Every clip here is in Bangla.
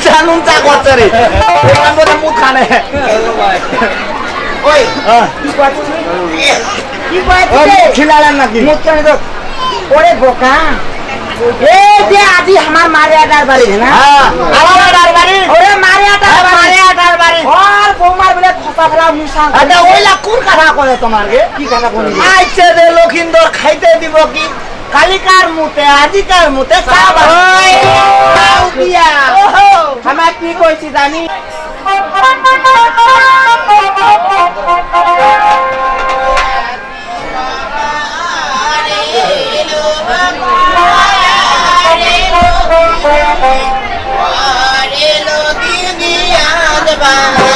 নুন চা নুন চা করছে রে। এখান মুখ খানে। ওই। হ্যাঁ। কি খিলালেন নাকি? তো। ওরে বোকা। এই যে আজি আমার মারিয়াটার বাড়ি না? হ্যাঁ। আমার ডারবারি ওরে মারিয়াটার বাড়ি। মারিয়াটার বাড়ি। ওর বৌমার বলে খসা ফেলা মুসান আচ্ছা ওইলা কোন কথা করে তোমার কি কথা বলি আইছে রে লক্ষিন্দর খাইতে দিব কি? কালিকার মুতে আজিকার মুতে চা ওহো। আমার কি কইছি জানি? ওই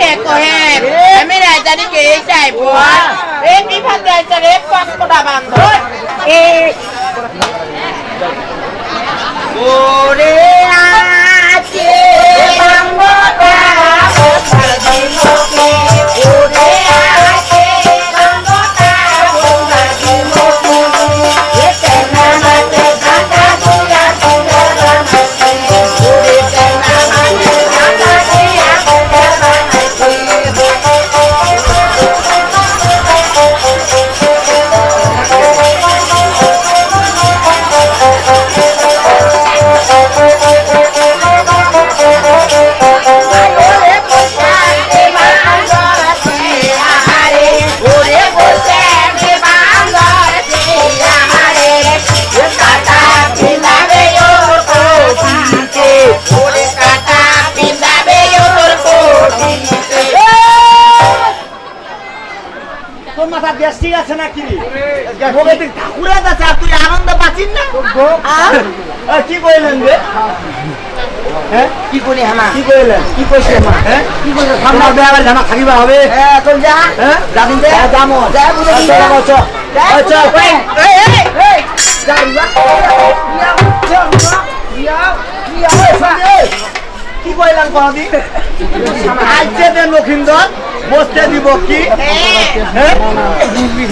মানুষে কহে হামেরা জানি গে যাই বল এই বিভাতে রে পাঁচটা বান্ধ ওরে আছে বাংলাটা বসার দিনকে ওরে নাকি? ঠাকুরা আর তুই আনন্দ পাচ্ছিস না? আর? কি কইলেন রে? হ্যাঁ? কি করি হামা? কি কইলেন? কি কইছে মা হ্যাঁ? কি কইছে সামনে বেড়াবার জামা থাকিবা হবে। হ্যাঁ চল যা। হ্যাঁ? দে। হ্যাঁ, যাব যা বুঝে চল, চল, চল। চল। এই, এই। যা চল কি কইলেন কদি আজকে দেন বসতে দিব কি? হ্যাঁ?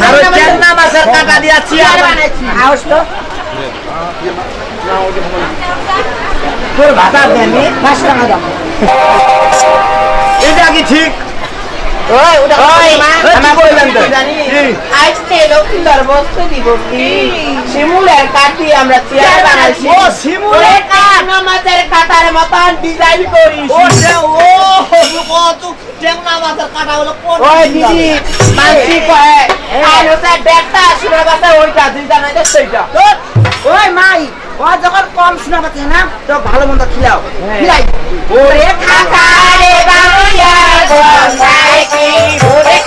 আর ওই চেংনা মাছের কাটা দিয়া চেয়ার বানাইছি। আউস তো। তোর ভাতা দেনি পাঁচ টাকা দাম এটা কি ঠিক? ওই ওটা ওই, তো? জানি। লক্ষ্মীবার বস্তু দিব কি? শিমুলের কাটি আমরা চেয়ার বানাইছি। ও, শিমুলের কান কাটার মতন ডিজাইন করিস। ও ও তো মাছের কাটা হলো কোন ওই দিদি মানসি কহে আর হচ্ছে ব্যাগটা আসলে কথা ওইটা দুইটা নাই তো সেইটা ওই মাই ও যখন কম শোনা পাচ্ছে না তো ভালো মন্দ খিলাও। হ্যাঁ। খিলাই। ওরে কাকারে বাংলা গন্ধায় কি? ওরে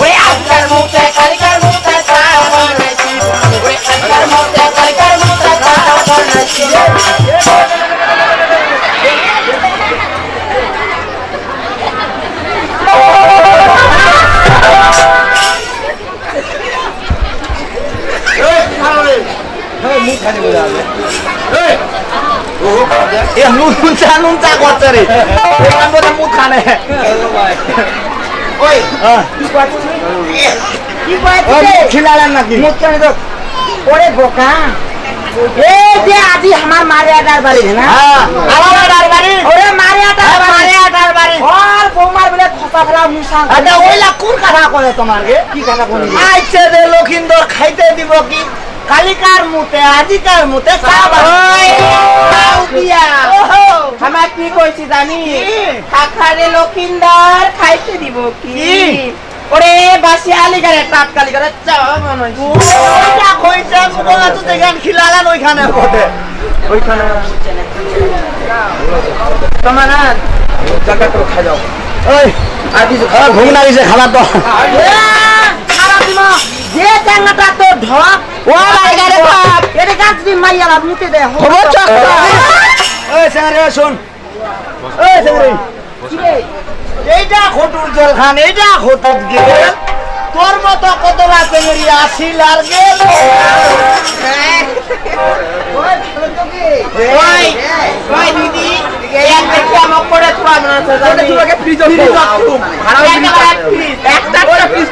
ওরে আজকাল মুখে কালিকার মুখে তার বানাইছি ওরে কালিকার মুখে কালিকার মুখে তার ওই। কি করছিস? কি ও করছিস মুখ খিলালেন নাকি? মুখ কেন তো। ওরে বোকা। এই যে আজি আমার মারে আটার বাড়ি না? আমার আর বাড়ি। ওরে মারে আটার বাড়ি। আটার বাড়ি। ওর বৌমার বলে খোপা ফেলা মুসা আচ্ছা ওইলা কোন কথা করে তোমার কি কথা বলি আইছে রে লখিন্দর খাইতে দিব কি? কালিকার মুতে আজিকার মুতে আমার কি কইছি জানি? খাখারে লক্ষিন্দার খাইতে দিব কি? ওরে বাসি আলিগারে টাটকালি করে চা বানাইছি। ওইটা কইছে কোনা তো দেখেন খিলালেন ওইখানে বটে। ওইখানে। তোমার না জায়গা তো খাই যাও ওই আর কিছু খাওয়া ঘুম না গেছে খাবার তো যে তো ও বাপ এটা মুতে দে ওই শোন ওই এইটা খটুর জল খান এইটা খটুর গেল তোর মতো কতলা চেঙ্গড়ি আসিল আর গেল। ওই? ওই ওই দিদি মনে। ফ্রিজ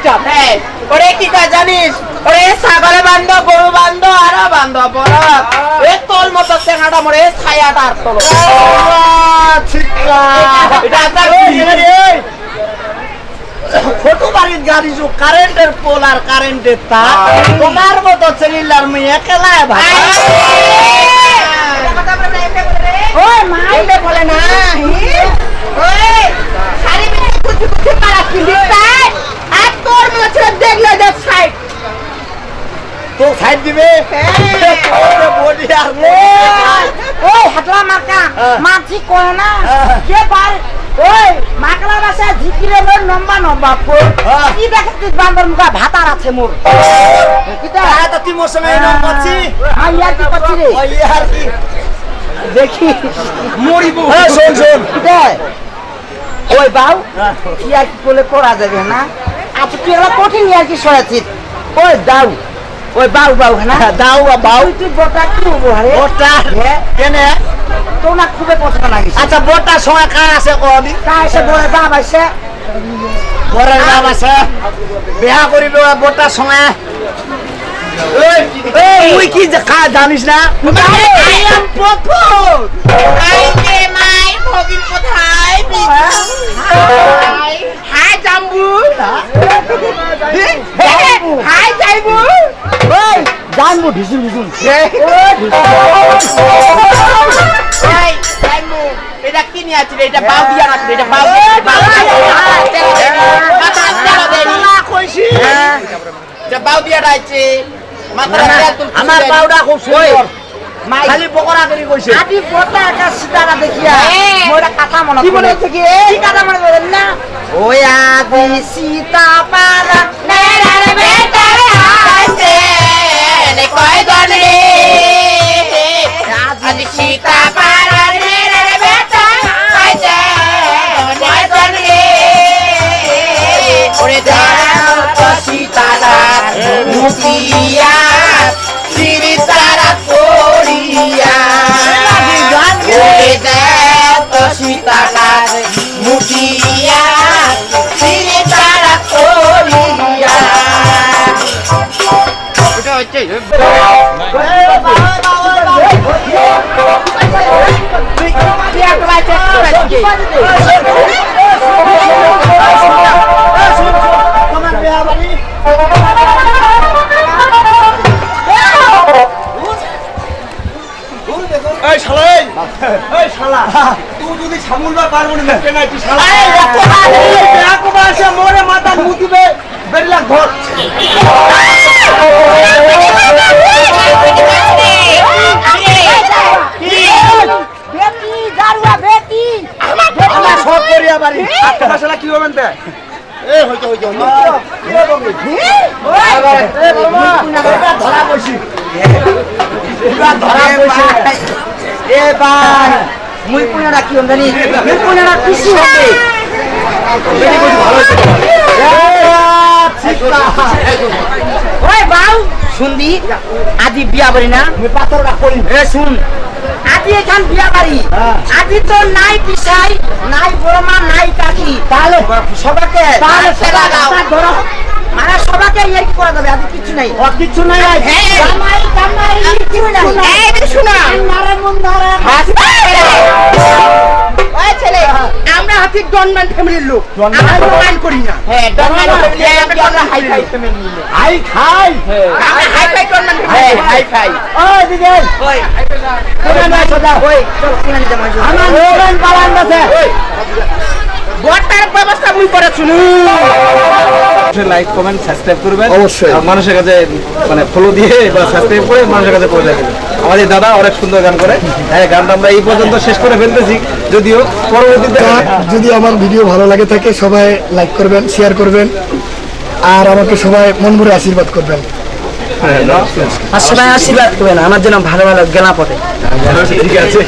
ওরে কি কয় জানিস? ওরে ছাগলে বান্ধ গরু বান্ধ আরও বান্ধ বড় এ তোর মতো চেঙ্গাটা মরে ছায়াটা আর তোলো ছোট বাড়ির গাড়ি কারেন্টের পোল আর কারেন্টের তার। তোমার মতো চেলিলার মেয়ে একলাই ভাই। ওই মাইলে বলে না দেখলে দেখ সাইড তো সাইড দিবে? বডি আর! ওই হাতলা মার্কা। হ্যাঁ। মাছি কয় না? হ্যাঁ। কে পার ওই মাকলা বাসা ঝিকিরে মোর লম্বা লম্বা ফুল। হ্যাঁ। কি দেখছিস বান্দর মুখা ভাতার আছে মোর? কিটা তো। তুই মোর সঙ্গে এরকম করছি। আমি আর কি করছি রে? ওই আর কি। দেখি। মরিব। হ্যাঁ শোন শোন। কিটা ওই বাউ হ্যাঁ। কি আর কি করলে করা যাবে না? আচ্ছা তুই এগুলো কঠিন আর কি সরাচ্ছিস ওই দাও ওই বাউ বাউ না দাও বা বাউ তুই বটা কি হব রে বটা কেনে তো না খুবই পছন্দ লাগিছে আচ্ছা বটার সময় কার আছে কদি তা এসে বলে বাপ আইসে বরের নাম আছে বিয়া করিব বটার সময় তুই কি জানিস না ঢিসুম এই এটা কি নিয়ে আছে এটা বাউ দিয়া না এটা বাউ এটা বাউ রাইছে আমার পাউডা খুব সুন্দর খালি পকোড়া করে কইছে আদি বটা সিতারা দেখিয়া হ্যাঁ। মোর কথা মনে কি মনে কি? কি কথা মনে পড়ে না ওই আদি সীতা পারা কয় গন রে এই শালা এই। এই শালা তুই যদি সামুলবার পারব না কেন তুই শালা। এই এক মাসে মোরে মাথা মুতিবে বেরিলা ঘর বেটি জারুয়া বেটি আমার সব করিয়া বাড়ি আটটা শালা কি হবেন তে এ ভাই মুই কোনারা কি জানি মুই কোনারা খুশি হবে ওই বাউ শুনদি আজি বিয়া বাড়ি না? এ শুন। আজি এখান বিয়া বাড়ি। আজি তো নাই পিসাই নাই বড় মা নাই কাকি। তাহলে? সবাকে তাহলে সেবা দাও। মানে সবাকে ইয়ে করা যাবে আজি কিছু নাই। কিছু নাই জামাই জামাই কিছু নাই। এই শোনো। নারে মন ধরে ডনম্যান ফ্যামিলির লোক। আমরা প্রমাণ করি না। হ্যাঁ ডনম্যান ফ্যামিলি আমরা হাই ফাই ফ্যামিলি হাই খাই আমরা হাই ফাই ডনম্যান হ্যাঁ হাই ফাই। ও দিদি। ওই। কোনে না সোজা? ওই চল কিনে জামাই আমার লোকেন পালান আছে বটার ব্যবস্থা মুই করে শুনু লাইক কমেন্ট সাবস্ক্রাইব করবেন। অবশ্যই। মানুষের কাছে মানে ফলো দিয়ে বা সাবস্ক্রাইব করে মানুষের কাছে পৌঁছে দেবেন। আমাদের দাদা অনেক সুন্দর গান করে। হ্যাঁ গানটা আমরা এই পর্যন্ত শেষ করে ফেলতেছি। যদিও পরবর্তীতে যদি আমার ভিডিও ভালো লাগে থাকে সবাই লাইক করবেন শেয়ার করবেন। আর আমাকে সবাই মন ভরে আশীর্বাদ করবেন। আর সবাই আশীর্বাদ করবেন আমার জন্য ভালো ভালো গেলা পথে ঠিক আছে।